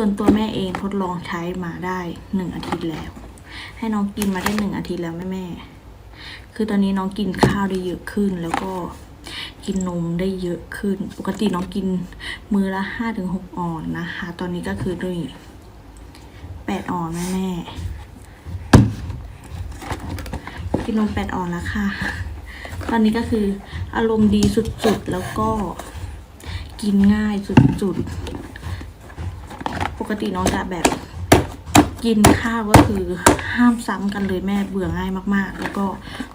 ส่วนตัวแม่เองทดลองใช้มาได้หนึ่งอาทิตย์แล้ว ให้น้องกินมาได้หนึ่งอาทิตย์แล้วแม่แม่ คือตอนนี้น้องกินข้าวได้เยอะขึ้นแล้วก็กินนมได้เยอะขึ้น ปกติน้องกินมือละห้าถึงหกออนนะคะ ตอนนี้ก็คือด้วยแปดออนแม่แม่กินนมแปดออนแล้วค่ะ ตอนนี้ก็คืออารมณ์ดีสุดๆ แล้วก็กินง่ายสุดๆ กติน้องจะแบบกินข้าวก็คือห้ามซ้ำกันเลยแม่เบื่อง่ายมากๆ แล้วก็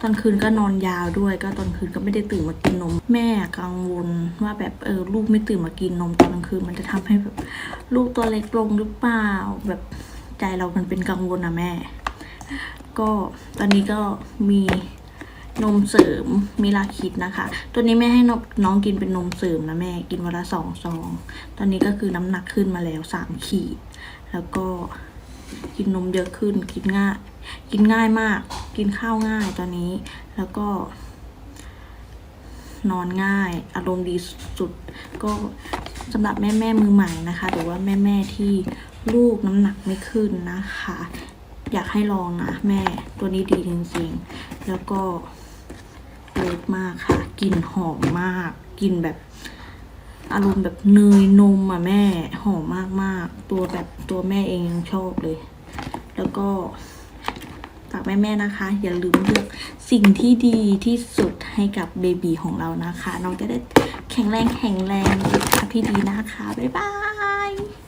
ตอนคืนก็นอนยาวด้วย ก็ตอนคืนก็ไม่ได้ตื่นมากินนม แม่กังวลว่าแบบเออลูกไม่ตื่นมากินนมตอนกลางคืนมันจะทำให้แบบลูกตัวเล็กลงหรือเปล่า แบบใจเรามันเป็นกังวลนะแม่ ก็ตอนนี้ก็มี นมเสริมมิลาคิดนะคะ ตัวนี้แม่ให้นน้องกินเป็นนมเสริมนะแม่กินวันละสองซอง ตอนนี้ก็คือน้ำหนักขึ้นมาแล้วสามขีด แล้วก็กินนมเยอะขึ้นกินง่าย กินง่ายมาก กินข้าวง่ายตอนนี้ แล้วก็ นอนง่าย อารมณ์ดีสุด ก็สำหรับแม่แม่มือใหม่นะคะ หรือว่าแม่แม่ที่ลูกน้ำหนักไม่ขึ้นนะคะ อยากให้ลองนะแม่ตัวนี้ดีจริงๆ แล้วก็ มากค่ะกลิ่นหอมมากกลิ่นแบบ อารมณ์แบบเนยนมอะแม่หอมมากมากๆตัวแบบตัวแม่เองยังชอบเลย แล้วก็ฝากแม่ๆนะคะ อย่าลืมเลือกสิ่งที่ดีที่สุดให้กับเบบีของเรานะคะ น้องจะได้แข็งแรงแข็งแรงสุขภาพที่ดีนะคะ บ๊ายบาย